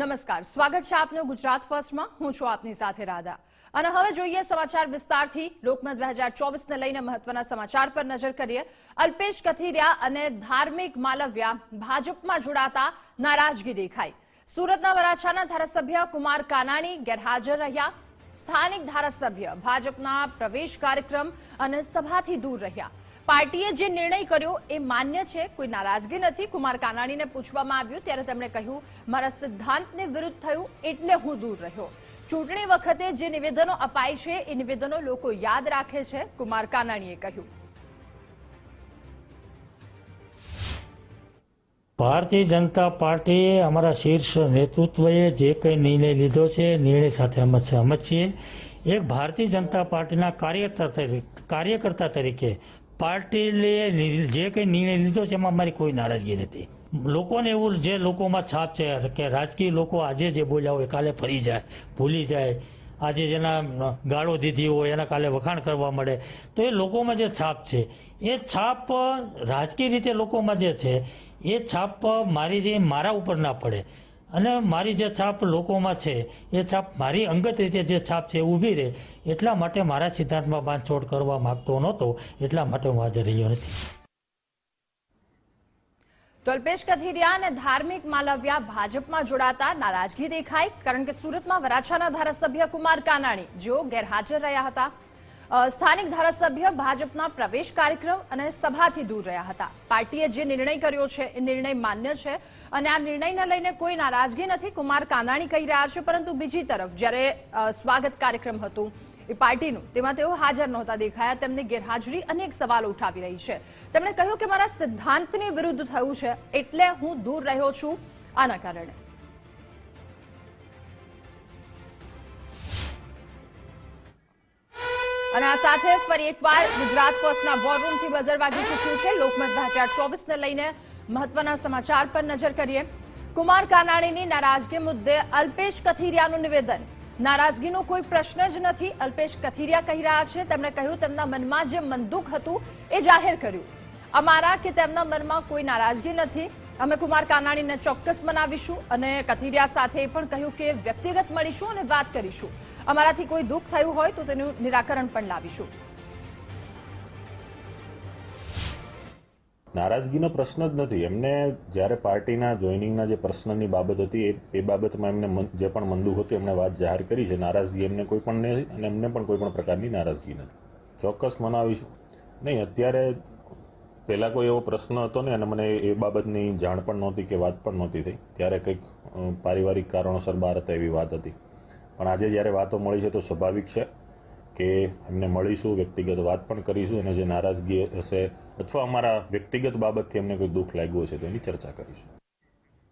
નમસ્કાર. સ્વાગત છે આપનું ગુજરાત ફર્સ્ટમાં. હું છું આપની સાથે રાધા. અને હવે જોઈએ સમાચાર વિસ્તારથી. લોકમત બે હજાર ચોવીસને લઈને મહત્વના સમાચાર પર નજર કરીએ. અલ્પેશ કથિરિયા અને ધાર્મિક માલવ્યા ભાજપમાં જોડાતા નારાજગી દેખાઈ. સુરતના વરાછાના ધારાસભ્ય કુમાર કાનાણી ગેરહાજર રહ્યા. સ્થાનિક ધારાસભ્ય ભાજપના પ્રવેશ કાર્યક્રમ અને સભાથી દૂર રહ્યા. પાર્ટીએ જે નિર્ણય કર્યો એ માન્ય છે, કોઈ નારાજગી નથી. કુમાર કાનાણીને પૂછવામાં આવ્યું, ત્યારે તેમણે કહ્યું, મારા સિદ્ધાંતને વિરુદ્ધ થયું એટલે હું દૂર રહ્યો. ચૂંટણી વખતે જે નિવેદનો અપાય છે, એ નિવેદનો લોકો યાદ રાખે છે, કુમાર કાનાણીએ કહ્યું. ભારતીય જનતા પાર્ટીએ અમારા શીર્ષ નેતૃત્વએ જે કંઈ નિર્ણય લીધો છે નિર્ણય સાથે અમે સહમત છીએ. એક ભારતીય જનતા પાર્ટીના કાર્યકર્તા કાર્યકર્તા તરીકે પાર્ટીએ જે કંઈ નિર્ણય લીધો છે એમાં મારી કોઈ નારાજગી નથી. લોકોને એવું જે લોકોમાં છાપ છે કે રાજકીય લોકો આજે જે બોલ્યા હોય કાલે ફરી જાય, ભૂલી જાય. આજે જેના ગાળો દીધી હોય એના કાલે વખાણ કરવા મળે. તો એ લોકોમાં જે છાપ છે, એ છાપ રાજકીય રીતે લોકોમાં જે છે, એ છાપ મારી જે મારા ઉપર ના પડે. અને મારી જે છાપ લોકોમાં છે, એ છાપ મારી અંગત રીતે જે છાપ છે ઊભી રહે, એટલા માટે મારા સિદ્ધાંતમાં બાંધછોડ કરવા માગતો નહોતો, એટલા માટે હું હાજર રહ્યો નથી. તો અલ્પેશ કથિરિયા અને ધાર્મિક માલવ્યા ભાજપમાં જોડાતા નારાજગી દેખાઈ, કારણ કે સુરતમાં વરાછાના ધારાસભ્ય કુમાર કાનાણી જેઓ ગેરહાજર રહ્યા હતા. સ્થાનિક ધારાસભ્ય ભાજપના પ્રવેશ કાર્યક્રમ અને સભાથી દૂર રહ્યા હતા. પાર્ટીએ જે નિર્ણય કર્યો છે, એ નિર્ણય માન્ય છે અને આ નિર્ણયને લઈને કોઈ નારાજગી નથી. કુમાર કાનાણી કહી રહ્યા છે, પરંતુ બીજી તરફ જ્યારે સ્વાગત કાર્યક્રમ હતું એ પાર્ટીનું, તેમાં તેઓ હાજર નહોતા દેખાયા. તેમની ગેરહાજરી અનેક સવાલો ઉઠાવી રહી છે. તેમણે કહ્યું કે મારા સિદ્ધાંતની વિરુદ્ધ થયું છે, એટલે હું દૂર રહ્યો છું. આના કારણે અને આ સાથે ફરી એકવાર ગુજરાત ફર્સ્ટના વોરરૂમથી બજર વાગી ચૂક્યું છે. લોકમત બે હજાર ચોવીસને લઈને મહત્વના સમાચાર પર નજર કરીએ. કુમાર કાનાણીની નારાજગી મુદ્દે અલ્પેશ કથિરિયાનું નિવેદન. નારાજગીનો કોઈ પ્રશ્ન જ નથી. અલ્પેશ કથિરિયા કહી રહ્યા છે. તેમણે કહ્યું, તેમના મનમાં જે મનદુખ હતું એ જાહેર કર્યું. અમારા કે તેમના મનમાં કોઈ નારાજગી નથી. અમે કુમાર કાનાણીને ચોક્કસ મનાવીશું અને કથિરિયા સાથે પણ કહ્યું કે વ્યક્તિગત મળીશું અને વાત કરીશું. અમારાથી કોઈ દુઃખ થયું હોય તો તેનું નિરાકરણ પણ લાવીશું. નારાજગીનો પ્રશ્ન જ નથી. એમને જ્યારે પાર્ટીના જોઈનિંગના જે પ્રશ્નની બાબત હતી, એ બાબતમાં એમને મન- જે પણ મંદુ હતું, એમણે વાત જાહેર કરી છે. નારાજગી એમને કોઈ પણ નથી અને એમને પણ કોઈ પણ પ્રકારની નારાજગી નથી. ચોક્કસ મનાવીશું. નહીં, અત્યારે પહેલાં કોઈ એવો પ્રશ્ન હતો ને અને મને એ બાબતની જાણ પણ નહોતી કે વાત પણ નહોતી થઈ. ત્યારે કંઈક પારિવારિક કારણોસર બહાર હતા એવી વાત હતી. પણ આજે જ્યારે વાતો મળી છે તો સ્વાભાવિક છે કે એમને મળીશું, વ્યક્તિગત વાત પણ કરીશું અને જે નારાજગી હશે અથવા અમારા વ્યક્તિગત બાબતથી એમને કોઈ દુઃખ લાગ્યું હશે તો એની ચર્ચા કરીશું.